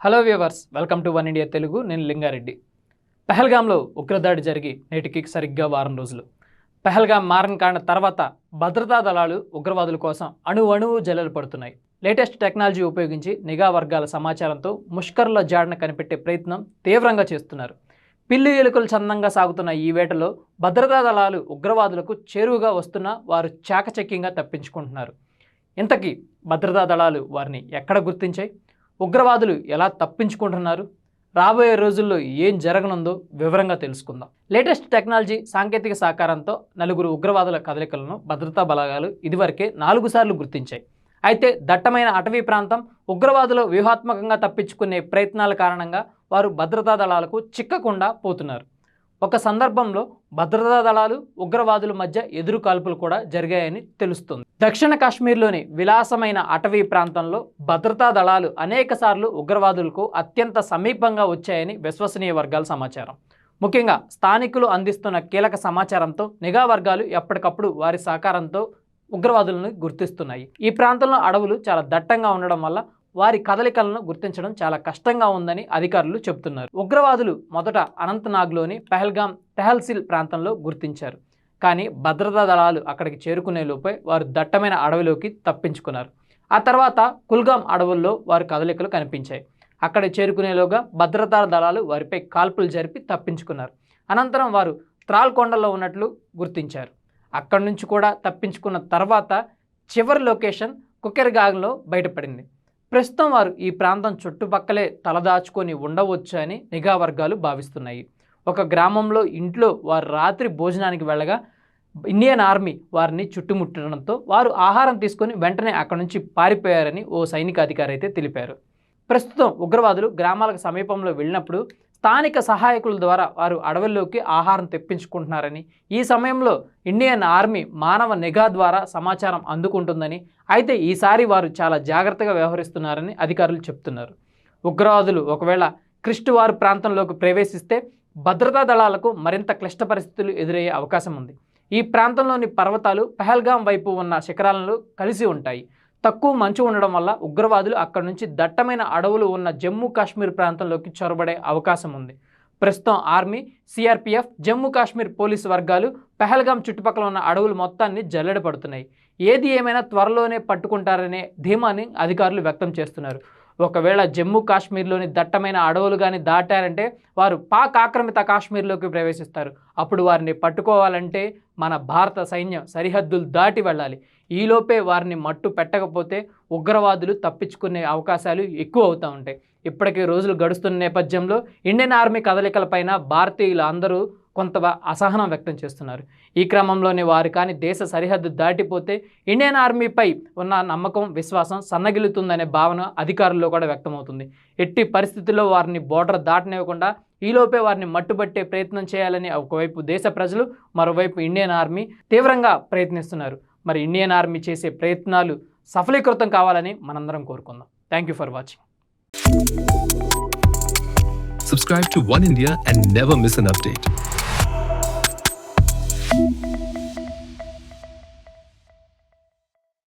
Hello viewers welcome to one India Telugu నేను లింగారెడ్డి. పెహల్గాంలో ఉగ్రదాడి జరిగి నేటికి సరిగ్గా వారం రోజులు. పెహల్గాం మారణకాండ తర్వాత భద్రతా దళాలు ఉగ్రవాదుల కోసం అణు అణువు జల్లలు పడుతున్నాయి. లేటెస్ట్ టెక్నాలజీ ఉపయోగించి నిఘా వర్గాల సమాచారంతో ముష్కర్ల జాడను కనిపెట్టే ప్రయత్నం తీవ్రంగా చేస్తున్నారు. పిల్లి ఎలుకలు చందంగా సాగుతున్న ఈ వేటలో భద్రతా దళాలు ఉగ్రవాదులకు చేరువుగా వస్తున్నా వారు చాకచక్యంగా తప్పించుకుంటున్నారు. ఇంతకీ భద్రతా దళాలు వారిని ఎక్కడ గుర్తించాయి? ఉగ్రవాదులు ఎలా తప్పించుకుంటున్నారు? రాబోయే రోజుల్లో ఏం జరగనుందో వివరంగా తెలుసుకుందాం. లేటెస్ట్ టెక్నాలజీ సాంకేతిక సహకారంతో నలుగురు ఉగ్రవాదుల కదలికలను భద్రతా బలగాలు ఇదివరకే నాలుగు సార్లు గుర్తించాయి. అయితే దట్టమైన అటవీ ప్రాంతం ఉగ్రవాదులు వ్యూహాత్మకంగా తప్పించుకునే ప్రయత్నాల కారణంగా వారు భద్రతా దళాలకు చిక్కకుండా పోతున్నారు. ఒక సందర్భంలో భద్రతా దళాలు ఉగ్రవాదుల మధ్య ఎదురు కాల్పులు కూడా జరిగాయని తెలుస్తుంది. దక్షిణ కాశ్మీర్లోని విలాసమైన అటవీ ప్రాంతంలో భద్రతా దళాలు అనేకసార్లు ఉగ్రవాదులకు అత్యంత సమీపంగా వచ్చాయని విశ్వసనీయ వర్గాల సమాచారం. ముఖ్యంగా స్థానికులు అందిస్తున్న కీలక సమాచారంతో నిఘా వర్గాలు ఎప్పటికప్పుడు వారి సహకారంతో ఉగ్రవాదులను గుర్తిస్తున్నాయి. ఈ ప్రాంతంలో అడవులు చాలా దట్టంగా ఉండడం వల్ల వారి కదలికలను గుర్తించడం చాలా కష్టంగా ఉందని అధికారులు చెబుతున్నారు. ఉగ్రవాదులు మొదట అనంతనాగ్లోని పెహల్గాం తెహల్సిల్ ప్రాంతంలో గుర్తించారు. కానీ భద్రతా దళాలు అక్కడికి చేరుకునే లోపే వారు దట్టమైన అడవిలోకి తప్పించుకున్నారు. ఆ తర్వాత కుల్గాం అడవుల్లో వారి కదలికలు కనిపించాయి. అక్కడ చేరుకునేలోగా భద్రతా దళాలు వారిపై కాల్పులు జరిపి తప్పించుకున్నారు. అనంతరం వారు త్రాల్కొండలో ఉన్నట్లు గుర్తించారు. అక్కడి నుంచి కూడా తప్పించుకున్న తర్వాత చివరి లొకేషన్ కుకెర్గాగ్లో బయటపడింది. ప్రస్తుతం వారు ఈ ప్రాంతం చుట్టుపక్కలే తలదాచుకొని ఉండవచ్చు అని నిఘా వర్గాలు భావిస్తున్నాయి. ఒక గ్రామంలో ఇంట్లో వారు రాత్రి భోజనానికి వెళ్ళగా ఇండియన్ ఆర్మీ వారిని చుట్టుముట్టడంతో వారు ఆహారం తీసుకొని వెంటనే అక్కడి నుంచి పారిపోయారని ఓ సైనిక అధికారి అయితే తెలిపారు. ప్రస్తుతం ఉగ్రవాదులు గ్రామాలకు సమీపంలో వెళ్ళినప్పుడు స్థానిక సహాయకుల ద్వారా వారు అడవుల్లోకి ఆహారం తెప్పించుకుంటున్నారని ఈ సమయంలో ఇండియన్ ఆర్మీ మానవ నిఘా ద్వారా సమాచారం అందుకుంటుందని అయితే ఈసారి వారు చాలా జాగ్రత్తగా వ్యవహరిస్తున్నారని అధికారులు చెప్తున్నారు. ఉగ్రవాదులు ఒకవేళ క్రిస్టువారు ప్రాంతంలోకి ప్రవేశిస్తే భద్రతా దళాలకు మరింత క్లిష్ట పరిస్థితులు ఎదురయ్యే అవకాశం ఉంది. ఈ ప్రాంతంలోని పర్వతాలు పహల్గాం వైపు ఉన్న శిఖరాలను కలిసి ఉంటాయి. తక్కువ మంచు ఉండడం వల్ల ఉగ్రవాదులు అక్కడి నుంచి దట్టమైన అడవులు ఉన్న జమ్మూ కాశ్మీర్ ప్రాంతంలోకి చొరబడే అవకాశం ఉంది. ప్రస్తుతం army CRPF Jammu Kashmir police వర్గాలు పెహల్గాం చుట్టుపక్కల ఉన్న అడవులు మొత్తాన్ని జల్లెడ పడుతున్నాయి. ఏది ఏమైనా త్వరలోనే పట్టుకుంటారనే ధీమాని అధికారులు వ్యక్తం చేస్తున్నారు. ఒకవేళ జమ్మూ కాశ్మీర్లోని దట్టమైన అడవులు కానీ దాటారంటే వారు పాక్ ఆక్రమిత కాశ్మీర్లోకి ప్రవేశిస్తారు. అప్పుడు వారిని పట్టుకోవాలంటే మన భారత సైన్యం సరిహద్దులు దాటి వెళ్ళాలి. ఈలోపే వారిని మట్టు పెట్టకపోతే ఉగ్రవాదులు తప్పించుకునే అవకాశాలు ఎక్కువ అవుతూ ఉంటాయి. ఇప్పటికే రోజులు గడుస్తున్న నేపథ్యంలో ఇండియన్ ఆర్మీ కదలికలపైన భారతీయులు అందరూ కొంత అసహనం వ్యక్తం చేస్తున్నారు. ఈ క్రమంలోనే వారు కానీ దేశ సరిహద్దు దాటిపోతే ఇండియన్ ఆర్మీపై ఉన్న నమ్మకం విశ్వాసం సన్నగిలుతుందనే భావన అధికారుల్లో కూడా వ్యక్తమవుతుంది. ఎట్టి పరిస్థితుల్లో వారిని బోర్డర్ దాటనివ్వకుండా ఈలోపే వారిని మట్టుబట్టే ప్రయత్నం చేయాలని ఒకవైపు దేశ ప్రజలు మరోవైపు ఇండియన్ ఆర్మీ తీవ్రంగా ప్రయత్నిస్తున్నారు. మరి ఇండియన్ ఆర్మీ చేసే ప్రయత్నాలు సఫలీకృతం కావాలని మనందరం కోరుకుందాం. Thank you for watching Subscribe to One India and never miss an update.